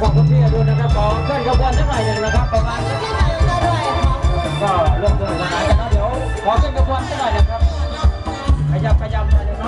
ของคุณพี่อรุณนะครับของเพื่อนขบวนทั้งหลายเลยนะครับประมาณก็เริ่มต้นนะครับเดี๋ยวขอเพื่อนขบวนสักหน่อยนะครับขยับขยับหน่อยนะ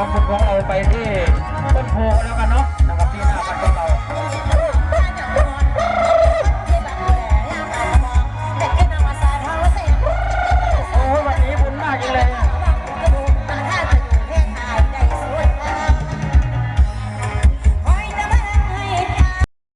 องคุณพงเราไปที่